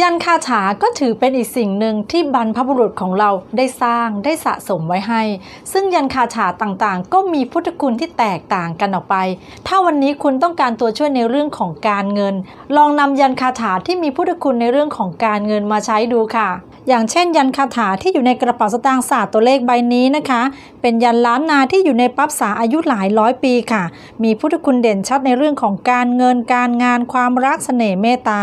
ยันคาถาก็ถือเป็นอีกสิ่งหนึ่งที่บรรพบุรุษของเราได้สร้างได้สะสมไว้ให้ ซึ่งยันคาถาต่างๆ ก็มีพุทธคุณที่แตกต่างกันออกไป ถ้าวันนี้คุณต้องการตัวช่วยในเรื่องของการเงิน ลองนำยันคาถาที่มีพุทธคุณในเรื่องของการเงินมาใช้ดูค่ะ อย่างเช่น ยันคาถาที่อยู่ในกระเป๋าสตางค์ศาสตร์ตัวเลขใบนี้นะคะ เป็นยันล้านนาที่อยู่ในปั๊บษาอายุหลายร้อยปีค่ะ มีพุทธคุณเด่นชัดในเรื่องของการเงินการงานความรักเสน่ห์เมตตา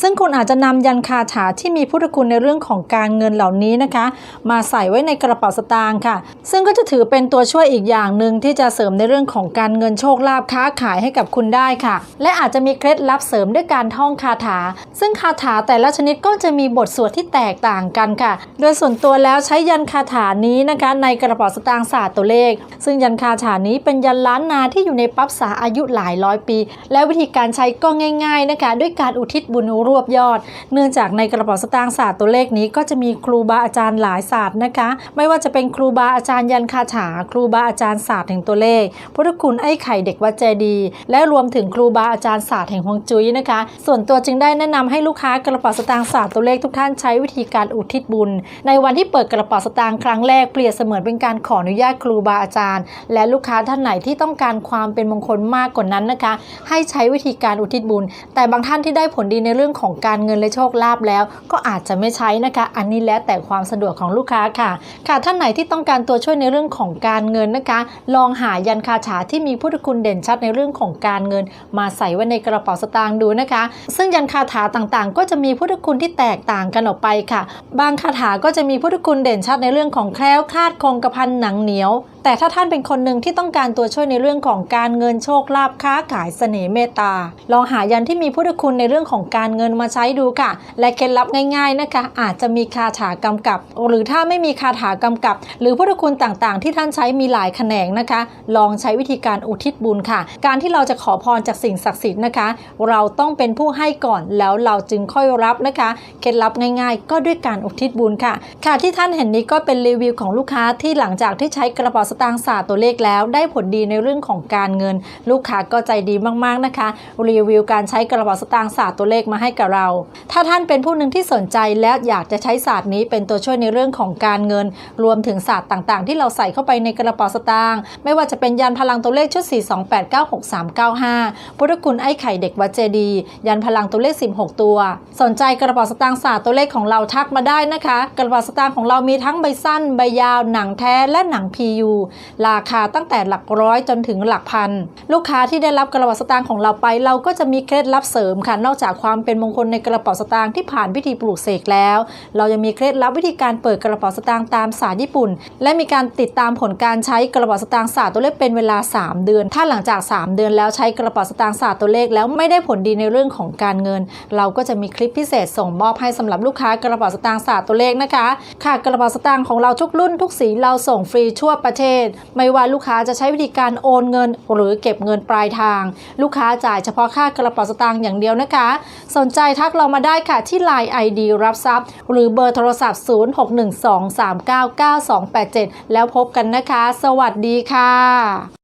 ซึ่งคุณอาจจะนำยันคาถาที่มีพุทธคุณในเรื่องของการเงินเหล่านี้นะคะ มาใส่ไว้ในกระเป๋าสตางค์ค่ะ ซึ่งก็จะถือเป็นตัวช่วยอีกอย่างหนึ่งที่จะเสริมในเรื่องของการเงินโชคลาภค้าขายให้กับคุณได้ค่ะ และอาจจะมีเคล็ดลับเสริมด้วยการท่องคาถา ซึ่งคาถาแต่ละชนิดก็จะมีบทสวดที่แตกต่างกันค่ะ โดยส่วนตัวแล้วใช้ยันคาถานี้นะคะในกระเป๋าสตางค์ศาสตร์ตัวเลข ซึ่งยันคาถานี้เป็นยันล้านนาที่อยู่ในปั๊บษาอายุหลายร้อยปี และวิธีการใช้ก็ง่าย ๆนะคะ ด้วยการอุทิศบุญรวบยอด เนื่องจากในกระเป๋าสตางค์ศาสตร์ตัวเลขนี้ก็จะมีครูบาอาจารย์หลายศาสตร์นะคะ ไม่ว่าจะเป็นครูบาอาจารย์ยันคาถา ครูบาอาจารย์ศาสตร์แห่งตัวเลขพุทธคุณไอ้ไข่เด็กวัดเจดี และรวมถึงครูบาอาจารย์ศาสตร์แห่งฮวงจุ้ยนะคะ ส่วนตัวจึงได้แนะนำให้ลูกค้ากระเป๋าสตางค์ศาสตร์ตัวเลขทุกท่านใช้วิธีการอุทิศบุญ ในวันที่เปิดกระเป๋าสตางค์ครั้งแรกเปรียบเสมือนเป็นการขออนุญาตครูบาอาจารย์ และลูกค้าท่านไหนที่ต้องการความเป็นมงคลมากกว่านั้นนะคะ ให้ใช้วิธีการอุทิศบุญ แต่บางท่านที่ได้ผลดีในเรื่องของการเงินและโชคลาภแล้ว ก็อาจจะไม่ใช้นะคะ อันนี้แล้วแต่ความสะดวกของลูกค้าค่ะ ค่ะท่านไหนที่ต้องการตัวช่วยในเรื่องของการเงินนะคะ ลองหายันคาถาที่มีพุทธคุณเด่นชัดในเรื่องของการเงิน มาใส่ไว้ในกระเป๋าสตางค์ดูนะคะ ซึ่งยันคาถาต่างๆ ก็จะมีพุทธคุณที่แตกต่างกันออกไปค่ะ บางคาถาก็จะมีพุทธคุณเด่นชัดในเรื่องของแคล้วคลาดคงกระพันหนังเหนียว แต่ถ้าท่านเป็นคนหนึ่งที่ต้องการตัวช่วยในเรื่องของการเงินโชคลาภค้าขายเสน่ห์เมตตา ลองหายันที่มีพุทธคุณในเรื่องของการเงินมาใช้ดูค่ะ และเคล็ดลับง่าย ๆนะคะ อาจจะมีคาถากำกับ หรือถ้าไม่มีคาถากำกับ หรือพุทธคุณต่างๆ ที่ท่านใช้มีหลายแขนงนะคะ ลองใช้วิธีการอุทิศบุญค่ะ การที่เราจะขอพรจากสิ่งศักดิ์สิทธิ์นะคะ เราต้องเป็นผู้ให้ก่อนแล้วเราจึงค่อยรับนะคะเคล็ดลับง่ายๆ ก็ด้วยการอุทิศบุญค่ะ ค่ะที่ท่านเห็นนี้ก็เป็นรีวิวของลูกค้าที่หลังจากที่ใช้กระเป๋าสตางค์ศาสตร์ตัวเลขแล้ว ได้ผลดีในเรื่องของการเงิน ลูกค้าก็ใจดีมากๆนะคะ รีวิวการใช้กระเป๋าสตางค์ศาสตร์ตัวเลขมาให้กับเรา ถ้าท่านเป็นผู้หนึ่งที่สนใจและอยากจะใช้ศาสตร์นี้เป็นตัวช่วยในเรื่องของการเงิน รวมถึงศาสตร์ต่างๆ ที่เราใส่เข้าไปในกระเป๋าสตางค์ไม่ว่าจะเป็นยันพลังตัวเลขชุด 42896395 พุทธคุณไอ้ไข่เด็กวัดเจดีย์ยันพลังตัวเลข 16 ตัว สนใจกระเป๋าสตางค์ศาสตร์ตัวเลขของเราทักมาได้นะคะ กระเป๋าสตางค์ของเรามีทั้งใบสั้นใบยาว หนังแท้และหนัง PU ราคาตั้งแต่หลักร้อยจนถึงหลักพัน ลูกค้าที่ได้รับกระเป๋าสตางค์ของเราไป เราก็จะมีเคล็ดลับเสริมค่ะ นอกจากความเป็นมงคลในกระเป๋าสตางค์ที่ผ่านพิธีปลูกเสกแล้ว เรายังมีเคล็ดลับวิธีการเปิดกระเป๋าสตางค์ตามศาสตร์ญี่ปุ่น และมีการติดตามผลการใช้กระเป๋าสตางค์ศาสตร์ตัวเลขเป็นเวลา 3 เดือน ถ้าหลังจาก 3 เดือนแล้วใช้กระเป๋าสตางค์ศาสตร์ตัวเลขแล้วไม่ได้ผลดีในเรื่องของการเงิน เราก็จะมีคลิปพิเศษส่งมอบให้สำหรับลูกค้ากระเป๋าสตางค์ศาสตร์ตัวเลขนะคะ ค่ะกระเป๋าสตางค์ของเราทุกรุ่นทุกสีเราส่งฟรีทั่วประเทศ ไม่ว่าลูกค้าจะใช้วิธีการโอนเงิน หรือเก็บเงินปลายทาง ลูกค้าจ่ายเฉพาะค่ากระเป๋าสตางค์อย่างเดียวนะคะ สนใจทักเรามาได้ค่ะที่ Line ID รับทรัพย์ หรือเบอร์โทรศัพท์ 0612399287 แล้วพบกันนะคะ สวัสดีค่ะ